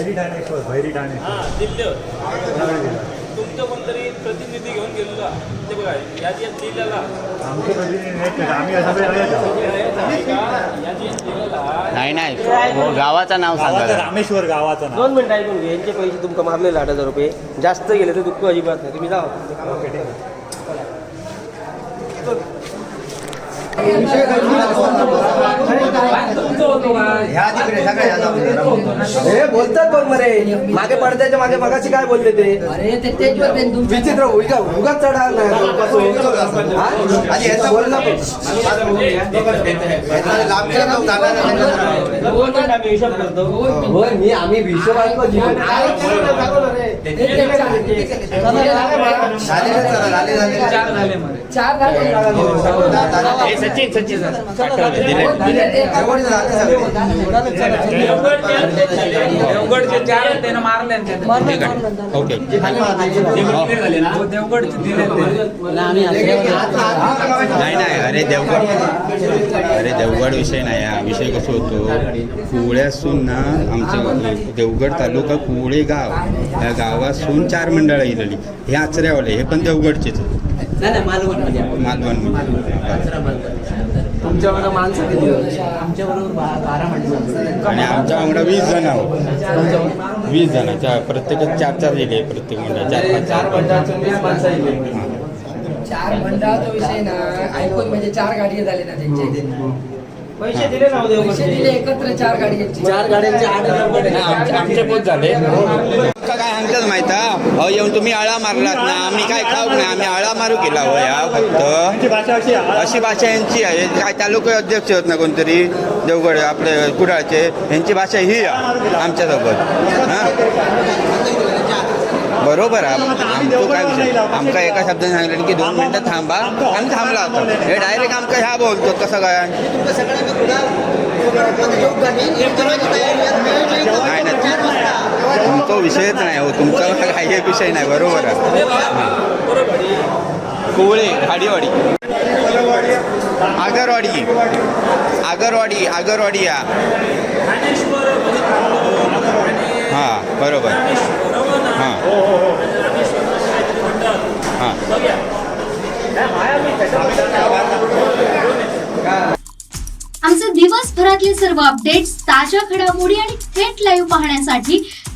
भैरी ठाणेश्वर भैरी ठाणेश्वर हा दिल्लीवर कोणाकडे दिला तुमचं कोणतरी प्रतिनिधी घेऊन गेलेला. ते बघा यादी यात दिलेला आमचे प्रतिनिधी नाहीत का? आम्ही असं काही नाही जाऊ. यादी यात दिलेला नाही नाही. हो, गावाचं नाव गावाचं सांगा रामेश्वर गावाचं नाव. दोन मिनिटं ऐकून घे. यांचे पैसे तुमका मारलेले आठ हजार रुपये. जास्त गेले तर दुःख अजिबात नाही. तुम्ही जा हे बोलतात बघ मरे मागे पडद्याच्या मागे मगाशी काय बोलले ते विचित्र उगा उगाच चढाल नाही हा? मी आम्ही जीवन चार झाले सचिन सचिन देवगडचे चार त्यानं मारले ठीक आहे. ओके. देवगडचे दिले नाही नाही अरे देवगड अरे देवगड विषय नाही हा विषय कसं होतो? कुवळ्यासून ना आमचं देवगड तालुका कुवळे गाव या गावासून चार मंडळं इलेली. हे आचऱ्यावाले हे पण देवगडचेच नाही नाही मालवणमध्ये. मालवण तुमच्याकडे माणसं किती होती? आणि आमच्या वांगडा वीस जण आहोत. वीस जणांच्या प्रत्येकात चार चार दिले प्रत्येक मंडळ चार पाच चार चार माणसं येईल चार मंडळाचा विषय ना. ऐकून म्हणजे चार गाडी झाले ना त्यांचे. पैसे दिले ना पैसे दिले एकत्र चार गाडी चार गाड्यांचे आठ हजार आमचे पोच झाले. का काय हो येऊन तुम्ही आळा मारलात ना. आम्ही काय खाऊ नाही. आम्ही आळा मारू केला हो या फक्त. भाषा अशी भाषा यांची आहे. काय तालुका अध्यक्ष होत ना कोणतरी? देवगड आपले कुडाळचे. यांची भाषा ही आहे आमच्यासोबत. हां? बरोबर आहे. काय विषय? आमका एका शब्दाने सांगितलं की दोन मिनटं थांबा. आम्ही थांबला होतो. हे डायरेक्ट आमका ह्या बोलतो कसं काय? नाही नाही. तुमचा विषयच नाही हो तुमचा काही एक विषय नाही बरोबर आहे. कोवळे खाडीवाडी आगरवाडी आगरवाडी आगरवाडी या. हां बरोबर. हां. हां. आमचे दिवसभरातले सर्व अपडेट्स ताज्या घडामोडी आणि थेट लाईव्ह पाहण्यासाठी